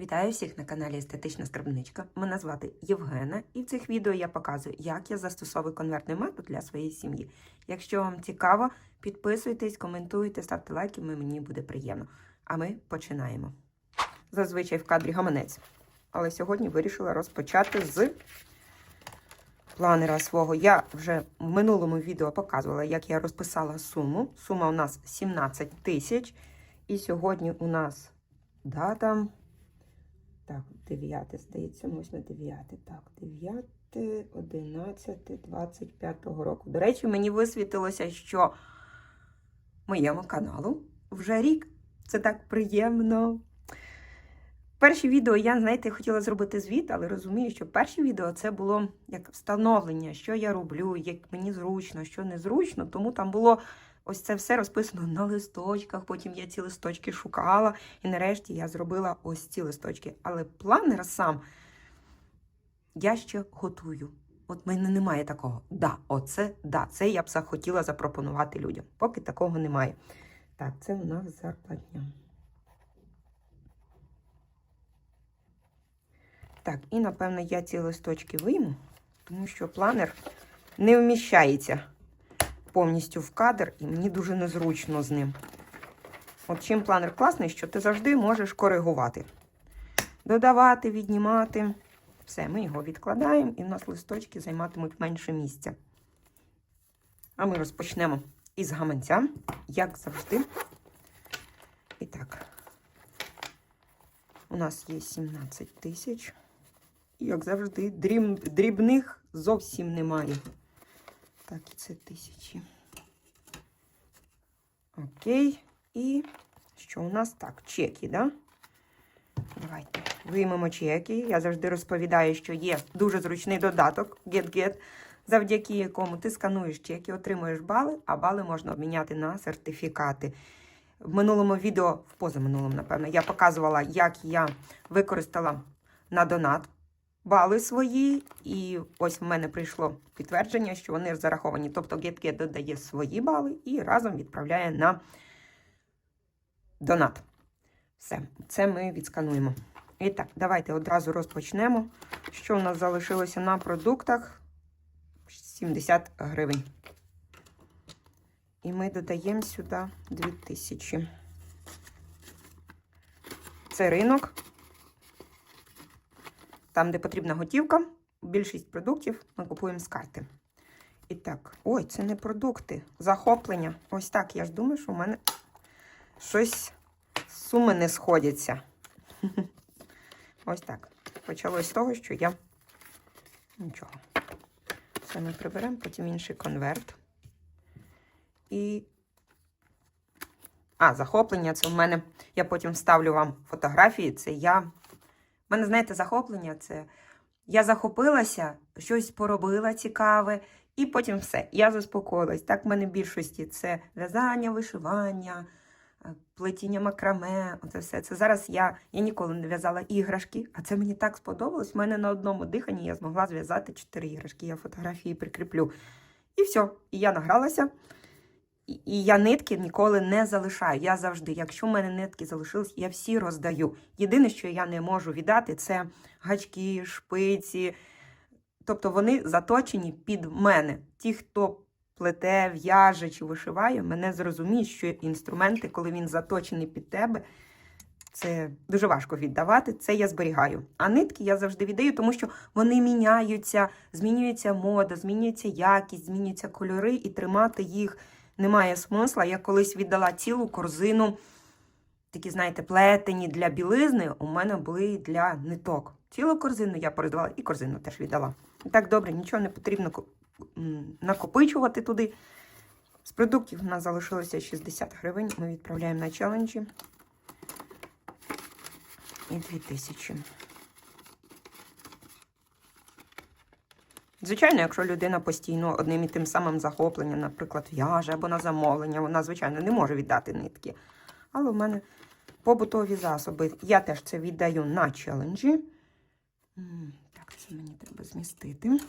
Вітаю всіх на каналі Естетична Скарбничка. Мене звати Євгена, і в цих відео я показую, як я застосовую конвертний метод для своєї сім'ї. Якщо вам цікаво, підписуйтесь, коментуйте, ставте лайки, мені буде приємно. А ми починаємо. Зазвичай в кадрі гаманець. Але сьогодні вирішила розпочати з планера свого. Я вже в минулому відео показувала, як я розписала суму. Сума у нас 17 тисяч. І сьогодні у нас дата. Так, 9, здається, 8, 9. Так, 9, 11, 25 року. До речі, мені висвітилося, що моєму каналу вже рік. Це так приємно. Перші відео я, знаєте, хотіла зробити звіт, але розумію, що перші відео це було як встановлення, що я роблю, як мені зручно, що незручно. Тому там було ось це все розписано на листочках. Потім я ці листочки шукала, і нарешті я зробила ось ці листочки. Але планер сам я ще готую. От в мене немає такого. Да, оце, да, це я б захотіла запропонувати людям. Поки такого немає. Так, це у нас зарплатня. Так, і напевно я ці листочки вийму, тому що планер не вміщається повністю в кадр, і мені дуже незручно з ним. От чим планер класний, що ти завжди можеш коригувати. Додавати, віднімати. Все, ми його відкладаємо, і в нас листочки займатимуть менше місця. А ми розпочнемо із гаманця, як завжди. І так, у нас є 17 тисяч. І, як завжди, дріб, дрібних зовсім немає. Так, і це тисячі. Окей. І що у нас так? Чеки, да? Давайте виймемо чеки. Я завжди розповідаю, що є дуже зручний додаток GetGet, завдяки якому ти скануєш чеки, отримуєш бали, а бали можна обміняти на сертифікати. В минулому відео, в позаминулому, напевно, я показувала, як я використала на донат бали свої, і ось в мене прийшло підтвердження, що вони зараховані. Тобто GetGet додає свої бали і разом відправляє на донат. Все, це ми відскануємо. І так, давайте одразу розпочнемо. Що у нас залишилося на продуктах? 70 гривень. І ми додаємо сюди 2000. Це ринок. Там, де потрібна готівка, більшість продуктів ми купуємо з карти. І так, ой, це не продукти, захоплення. Ось так. Я ж думаю, що в мене щось суми не сходяться. Ось так. Почалось з того, що я нічого. Це ми приберемо, потім інший конверт. І. А, захоплення це в мене. Я потім вставлю вам фотографії. Це я. У мене, знаєте, захоплення це. Я захопилася, щось поробила цікаве, і потім все. Я заспокоїлась. Так в мене в більшості це в'язання, вишивання, е, плетіння макраме. Оце все. Це зараз я, я ніколи не в'язала іграшки, а це мені так сподобалось. У мене на одному диханні я змогла зв'язати чотири іграшки. Я фотографії прикріплю. І все. І я награлася. І- я нитки ніколи не залишаю. Я завжди, якщо в мене нитки залишились, я всі роздаю. Єдине, що я не можу віддати, це гачки, шпиці. Тобто вони заточені під мене. Ті, хто плете, в'яже чи вишиває, мене зрозуміють, що інструменти, коли він заточений під тебе, це дуже важко віддавати. Це я зберігаю. А нитки я завжди віддаю, тому що вони міняються, змінюється мода, змінюється якість, змінюються кольори, і тримати їх немає смисла. Я колись віддала цілу корзину, такі, знаєте, плетені для білизни. У мене були для ниток. Цілу корзину я передавала і корзину теж віддала. І так добре, нічого не потрібно накопичувати туди. З продуктів у нас залишилося 60 гривень. Ми відправляємо на челенджі. І 2000. Звичайно, якщо людина постійно одним і тим самим захопленням, наприклад, в'яже або на замовлення, вона, звичайно, не може віддати нитки. Але в мене побутові засоби. Я теж це віддаю на челенджі. Так, це мені треба змістити.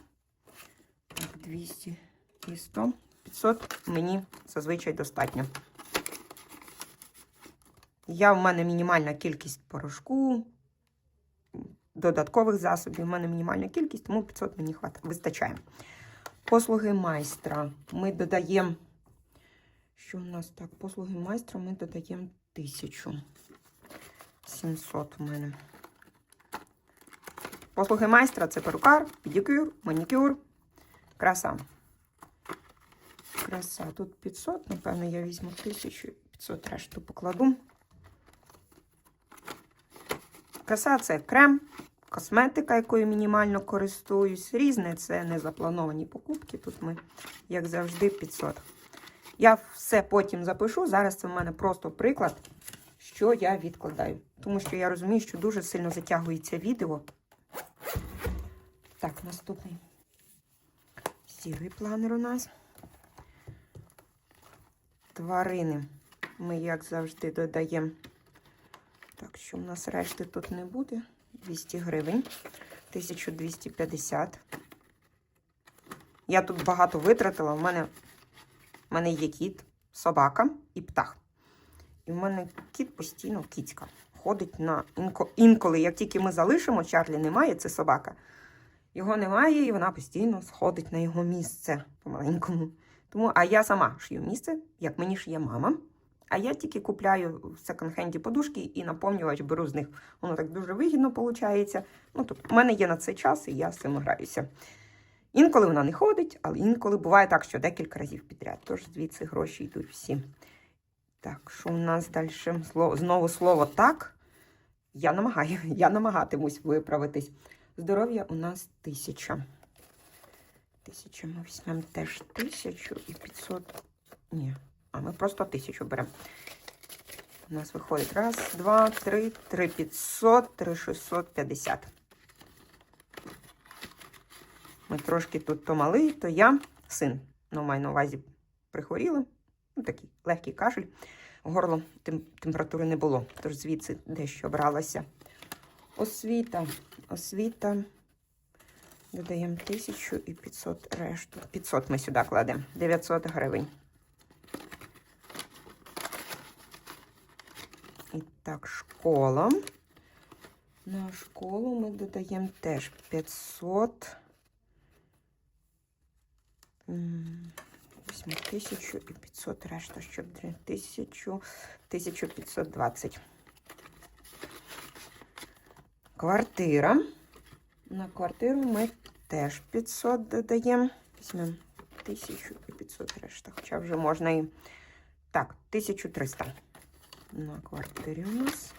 Так, 200 і 100. 500 мені зазвичай достатньо. Я в мене мінімальна кількість порошку, додаткових засобів. У мене мінімальна кількість, тому 500 мені вистачає. Послуги майстра. Ми додаємо. Що у нас так? Послуги майстра ми додаємо 1700 у мене. Послуги майстра це перукар, педикюр, манікюр. Краса. Краса. Тут 500, напевно, я візьму 1500, решту покладу. Краса це крем, косметика, якою мінімально користуюсь. Різне це не заплановані покупки. Тут ми, як завжди, 500. Я все потім запишу. Зараз це в мене просто приклад, що я відкладаю. Тому що я розумію, що дуже сильно затягується відео. Так, наступний сірий планер у нас. Тварини. Ми, як завжди, додаємо. Так, що в нас решти тут не буде. 200 гривень. 1250. Я тут багато витратила. У мене, в мене є кіт, собака і птах. І в мене кіт постійно кіцька. Ходить на інко, інколи, як тільки ми залишимо, Чарлі немає, це собака. Його немає, і вона постійно сходить на його місце помаленькому. Тому, а я сама шию місце, як мені шиє мама. А я тільки купляю в секонд-хенді подушки і наповнювач беру з них. Воно так дуже вигідно виходить. Ну, тобто, у мене є на цей час, і я з цим граюся. Інколи вона не ходить, але інколи буває так, що декілька разів підряд. Тож звідси гроші йдуть всі. Так, що у нас далі? Знову слово так. Я намагаю, я намагатимусь виправитись. Здоров'я у нас тисяча. Тисяча ми візьмемо теж тисячу і 500. Ні, а ми просто тисячу беремо. У нас виходить раз, два, три, три 500, три 650. Ми трошки тут то малий, то я, син, ну, маю на увазі, прихворіли. Ну, такий легкий кашель. Горло тем, температури не було, тож звідси дещо бралася. Освіта. Освіта. Додаємо 1000 і 500 решту. 500 ми сюди кладемо. 900 гривень. І так, школа. На школу ми додаємо теж 500. М, Візьмемо 1000 і 500 решта, щоб 1000, 1520. Квартира. На квартиру ми теж 500 додаємо. Візьмемо 1500 решта. Хоча вже можна і. Так, 1300. На квартирі у нас.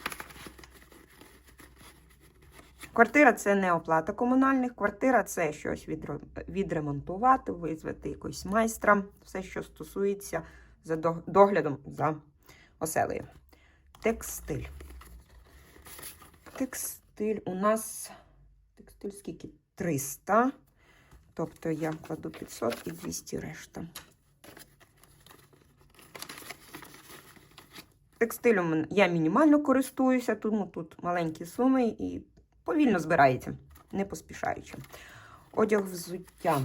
Квартира це не оплата комунальних. Квартира це щось відремонтувати, визвати якогось майстра. Все, що стосується за доглядом за оселею. Текстиль. Текстиль у нас текстиль скільки? 300. Тобто я кладу 500 і 200 решта. Текстилем я мінімально користуюся, тому тут маленькі суми і повільно збирається, не поспішаючи. Одяг взуття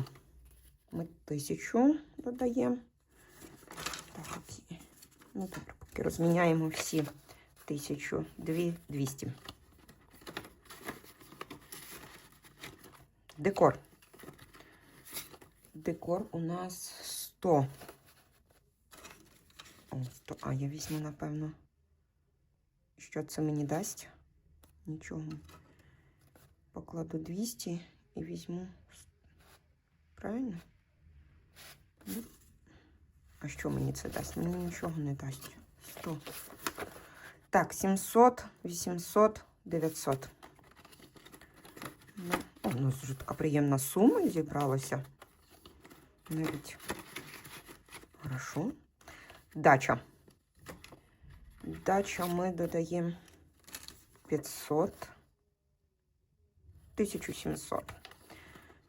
ми тисячу додаємо. Так, ну добре, поки розміняємо всі тисячу, дві, двісті. Декор. Декор у нас 100. О, 100. А, я візьму, напевно. Що це мені дасть? Нічого. Покладу 200 і візьму. Правильно? Ну, А що мені це дасть? Мені нічого не дасть. 100. Так, 700, 800, 900. Ну, у нас вже така приємна сума зібралася. Навіть. Хорошо. Дача. Дача ми додаємо 500. 1700.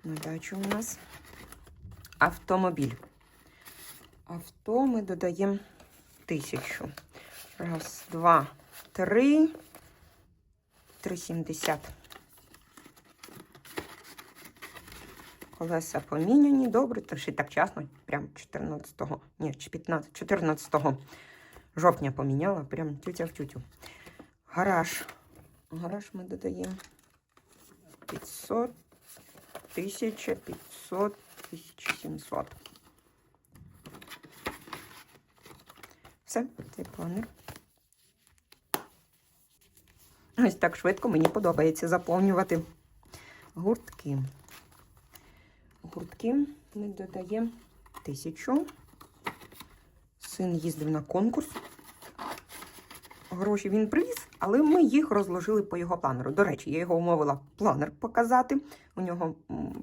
На дачу у нас. Автомобіль. Авто ми додаємо 1000. Раз, два, три. 370. Колеса поміняні, добре, то ще так часно, прям 14-го, ні, чи 15, 14 жовтня поміняла, прям тютя в тютю. Гараж. Гараж ми додаємо 1500, 1500, 1700. Все, цей планер. Ось так швидко мені подобається заповнювати гуртки. Гуртки ми додаємо тисячу. Син їздив на конкурс. Гроші він привіз, але ми їх розложили по його планеру. До речі, я його умовила планер показати. У нього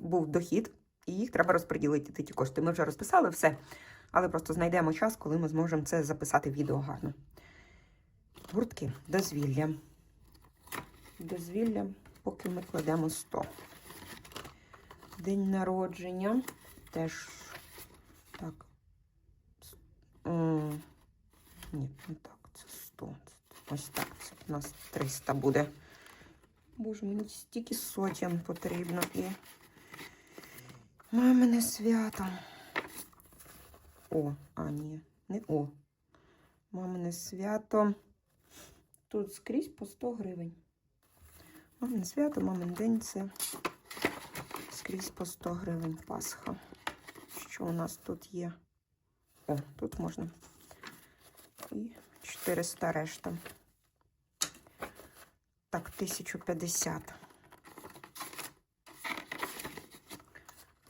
був дохід, і їх треба розподілити ті кошти. Ми вже розписали все, але просто знайдемо час, коли ми зможемо це записати в відео гарно. Гуртки, дозвілля. Дозвілля, поки ми кладемо 100. День народження. Теж так. М, Ні, не так, це 100. Ось так. Це у нас 300 буде. Боже, мені стільки сотень потрібно і. Мамине свято. О, а ні, не о. Мамине свято. Тут скрізь по 100 гривень. Мамин свято, мамин день це скрізь по 100 гривень Пасха. Що у нас тут є? О, тут можна. І 400 решта. Так, 1050.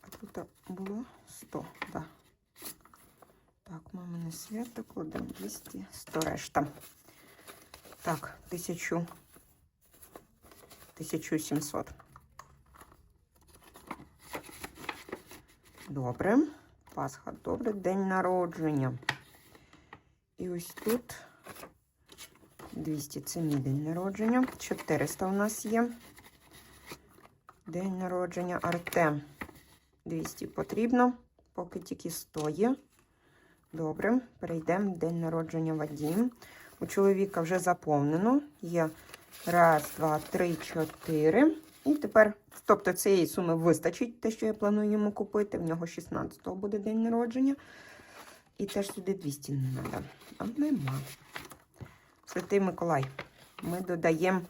А тут було 100, да. Так, мамине свято, кладемо 200, 100 решта. Так, 1000, 1700. Добре. Пасха, добре, день народження. І ось тут 200 це мій день народження. 400 у нас є. День народження Артем. 200 потрібно, поки тільки 100 є. Добре, перейдемо. День народження Вадім. У чоловіка вже заповнено. Є раз, два, три, чотири. І тепер, тобто цієї суми вистачить, те, що я планую йому купити. В нього 16-го буде день народження. І теж сюди 200 не треба. А нема. Святий Миколай. Ми додаємо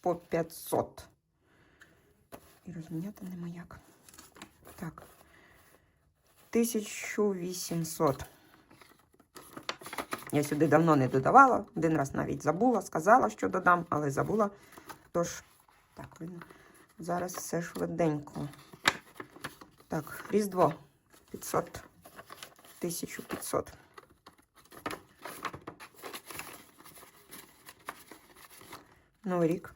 по 500. І розміняти нема як. Так. 1800. Я сюди давно не додавала. Один раз навіть забула, сказала, що додам, але забула. Тож, так. Зараз все швиденько. Так, Різдво 500. 1500. Новий рік.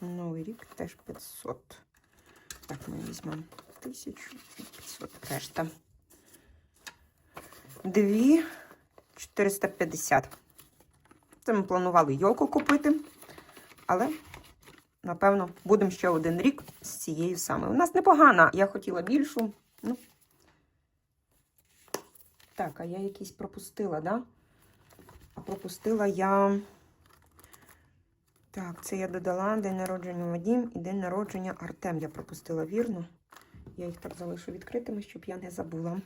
Новий рік теж 500. Так, ми візьмемо 1500 решта. Дві 450. Це ми планували йолку купити, але, напевно, будемо ще один рік з цією саме. У нас непогана. Я хотіла більшу. Ну. Так, а я якісь пропустила, да? А пропустила я. Так, це я додала день народження Вадім і день народження Артем. Я пропустила вірно. Я їх так залишу відкритими, щоб я не забула.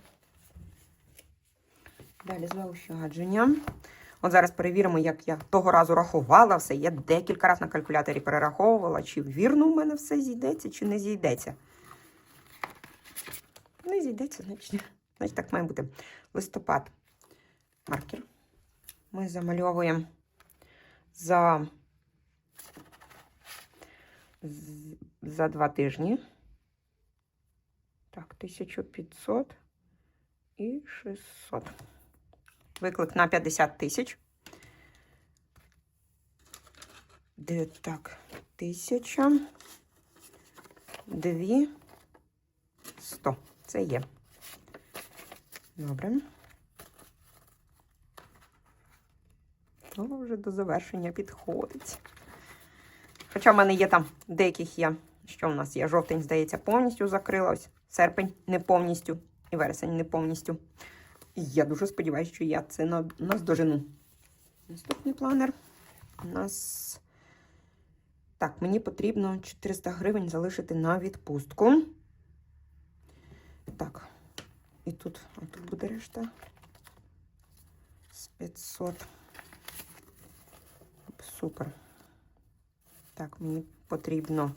Далі заощадження. От зараз перевіримо, як я того разу рахувала все. Я декілька разів на калькуляторі перераховувала, чи вірно у мене все зійдеться, чи не зійдеться. Не зійдеться, значить, значить так має бути. Листопад. Маркер. Ми замальовуємо за, за два тижні. Так, 1500 і 600. Виклик на 50 тисяч. Де так, тисяча, дві, сто. Це є. Добре. То вже до завершення підходить. Хоча в мене є там деяких є. Що в нас є? Жовтень, здається, повністю закрилась. Серпень не повністю. І вересень не повністю. Я дуже сподіваюся, що я це наздожену. Наступний планер у нас. Так, мені потрібно 400 гривень залишити на відпустку. Так. І тут, а тут буде решта. З 500. Супер. Так, мені потрібно.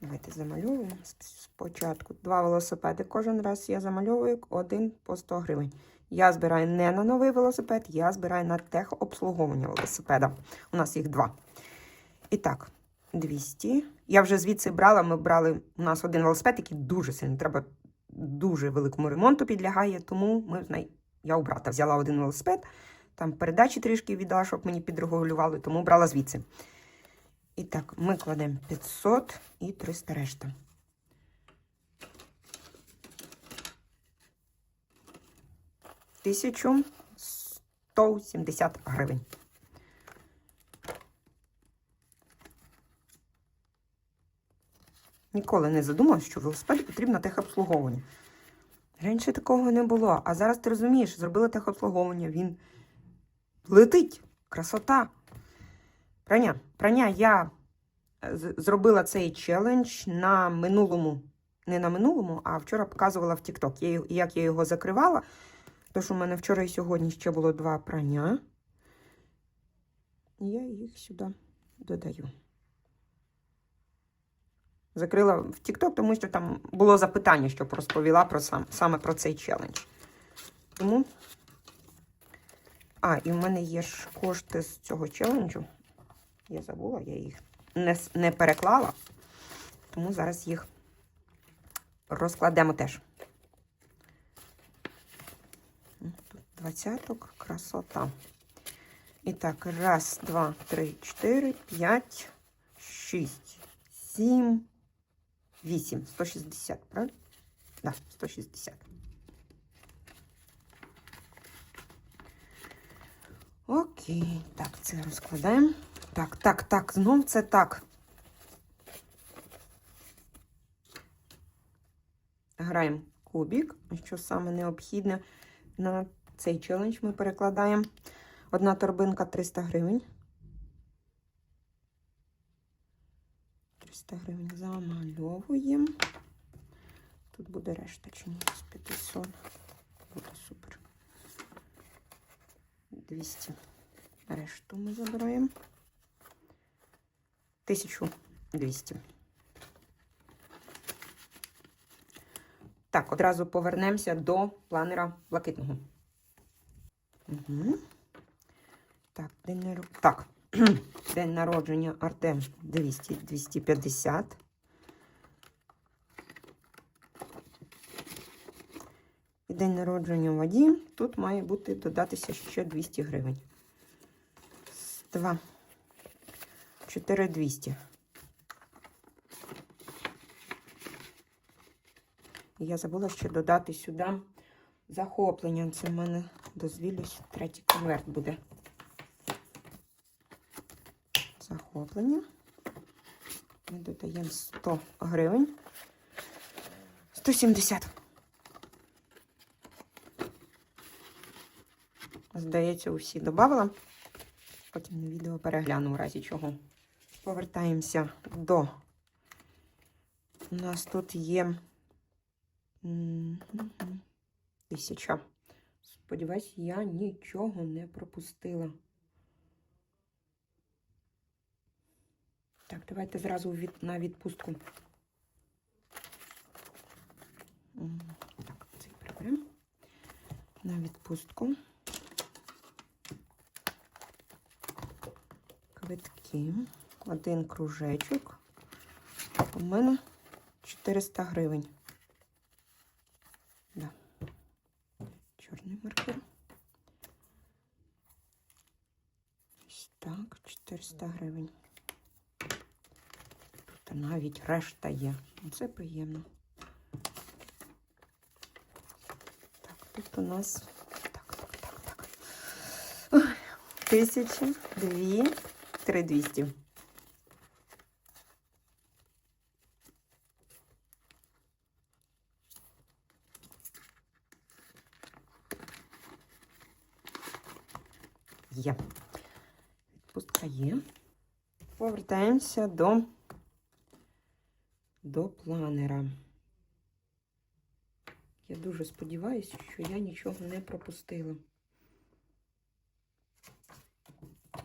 Давайте замальовуємо спочатку. Два велосипеди. Кожен раз я замальовую один по 100 гривень. Я збираю не на новий велосипед, я збираю на техобслуговування велосипеда. У нас їх два. І так, 200. Я вже звідси брала. Ми брали у нас один велосипед, який дуже сильно треба дуже великому ремонту підлягає, тому ми я у брата взяла один велосипед, там передачі трішки віддала, щоб мені підрегулювали, тому брала звідси. І так, ми кладемо 500 і 300 решта. Тисячу 170 гривень. Ніколи не задумалась, що велосипеду потрібно техобслуговування. Раніше такого не було, а зараз ти розумієш, зробили техобслуговування, він летить. Красота. Прання. Прання я е, зробила цей челендж на минулому, не на минулому, а вчора показувала в TikTok, як я його закривала. Тож у мене вчора і сьогодні ще було два прання. І я їх сюди додаю. Закрила в TikTok, тому що там було запитання, щоб розповіла про сам, саме про цей челендж. Тому. А, і в мене є ж кошти з цього челенджу. Я забула, я їх не, не переклала. Тому зараз їх розкладемо теж. Тут двадцяток, красота. І так, раз, два, три, чотири, п'ять, шість, сім, вісім. 160, правильно? Так, да, 160. Окей, так, це розкладаємо. Так, так, так, знов це так. Граємо кубік. Що саме необхідне на цей челендж ми перекладаємо. Одна торбинка 300 гривень. 300 гривень замальовуємо. Тут буде решта чи ні, з 500. Буде супер. 200. Решту ми забираємо. 1200. Так, одразу повернемося до планера блакитного. Угу. Так, день, нар... так. день народження Артем 200, 250. І день народження Вадім. Тут має бути додатися ще 200 гривень. 2. 4200. І Я забула ще додати сюди захоплення. Це в мене дозвілюсь, третій конверт буде. Захоплення. Ми додаємо 100 гривень. 170. Здається, усі додавала. Потім на відео перегляну, в разі чого. Повертаємося до. У нас тут є тисяча. Сподіваюсь, я нічого не пропустила. Так, давайте зразу від, на відпустку. Так, цей приберемо. На відпустку. Квитки. Один кружечок. У мене 400 гривень. Да. Чорний маркер. Ось так, 400 гривень. Тут навіть решта є. Це приємно. Так, тут у нас. Так, так, так, так. Ой, Тисячі, дві, три двісті. Є. Відпустка є. Повертаємося до, до планера. Я дуже сподіваюся, що я нічого не пропустила.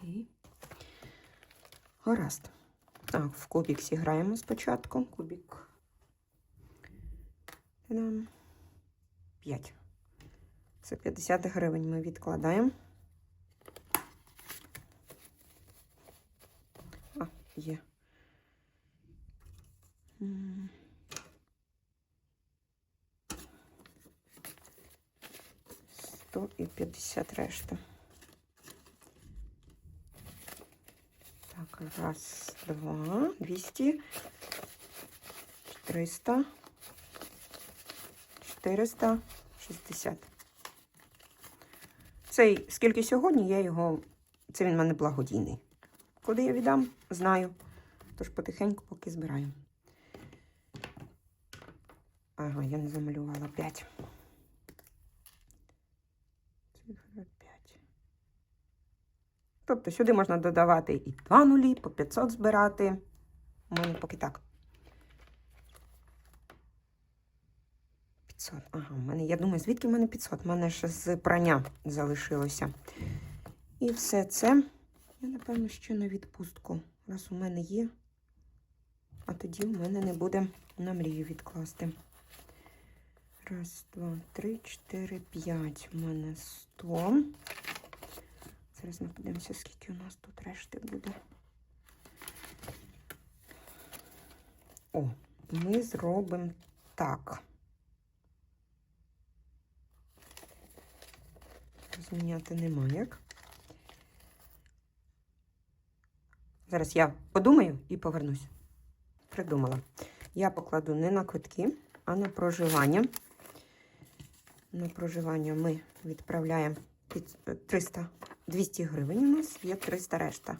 І гаразд. Так, в кубик зіграємо спочатку. Кубик. Та-дам. 5. Це 50 гривень ми відкладаємо. А, є. Сто і 50 решта. Так, раз, два, 200, 300, 460. Цей, скільки сьогодні, я його, це він в мене благодійний. Куди я віддам, знаю. Тож потихеньку поки збираю. Ага, я не замалювала 5. Цифра 5. Тобто сюди можна додавати і 2 нулі, по 500 збирати. У мене поки так. 500. Ага, у мене, я думаю, звідки в мене 500? У мене ще з прання залишилося. І все це, я, напевно, ще на відпустку. Раз у мене є, а тоді в мене не буде на мрію відкласти. Раз, два, три, чотири, п'ять. У мене 100. Зараз ми подивимося, скільки у нас тут решти буде. О, ми зробимо так. Зміняти нема як. Зараз я подумаю і повернусь. Придумала. Я покладу не на квитки, а на проживання. На проживання ми відправляємо під- е, 300, 200 гривень у нас, є 300 решта.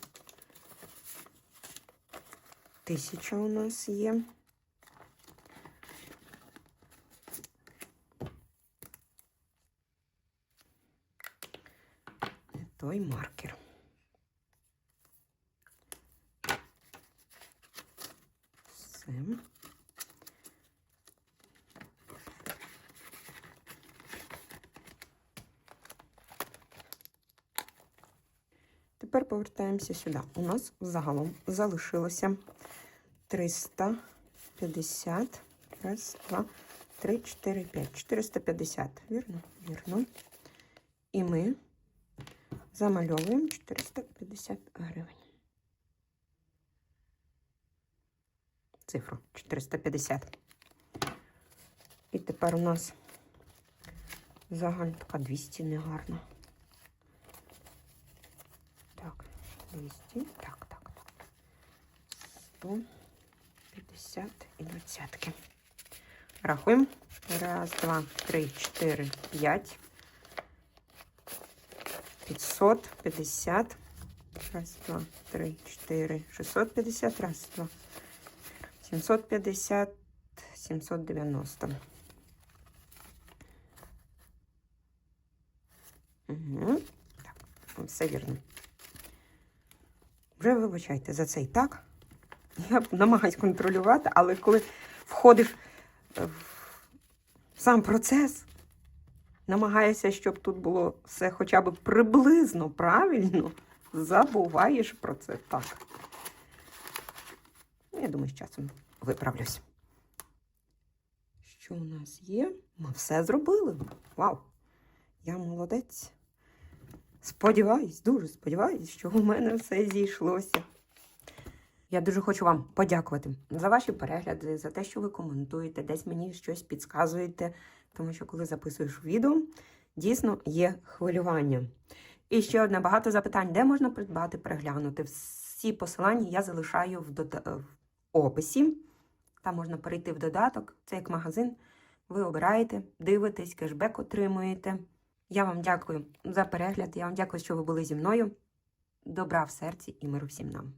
Тисяча у нас є. Той маркер. Все. Тепер повертаємося сюди. У нас загалом залишилося 350. Раз, два, три, чотири, п'ять. 450. Вірно? Вірно. І ми замальовуємо 450 гривень. Цифру 450. І тепер у нас загальна така 200 негарна. Так, 200. Так, так, так. 150 і двадцятки. Рахуємо. Раз, два, три, чотири, п'ять. 550. Раз, два, три, чотири. 650. Раз, два. 750. 790. Угу. Так, все вірно. Вже вибачайте за це і так. Я намагаюсь контролювати, але коли входиш е, в сам процес, намагаєшся, щоб тут було все хоча б приблизно правильно, забуваєш про це так. Ну, Я думаю, з часом виправлюсь. Що у нас є? Ми все зробили. Вау! Я молодець. Сподіваюсь, дуже сподіваюсь, що у мене все зійшлося. Я дуже хочу вам подякувати за ваші перегляди, за те, що ви коментуєте, десь мені щось підказуєте, тому що коли записуєш відео, дійсно є хвилювання. І ще одне багато запитань, де можна придбати, переглянути. Всі посилання я залишаю в, описі. Там можна перейти в додаток, це як магазин. Ви обираєте, дивитесь, кешбек отримуєте. Я вам дякую за перегляд. Я вам дякую, що ви були зі мною. Добра в серці і миру всім нам.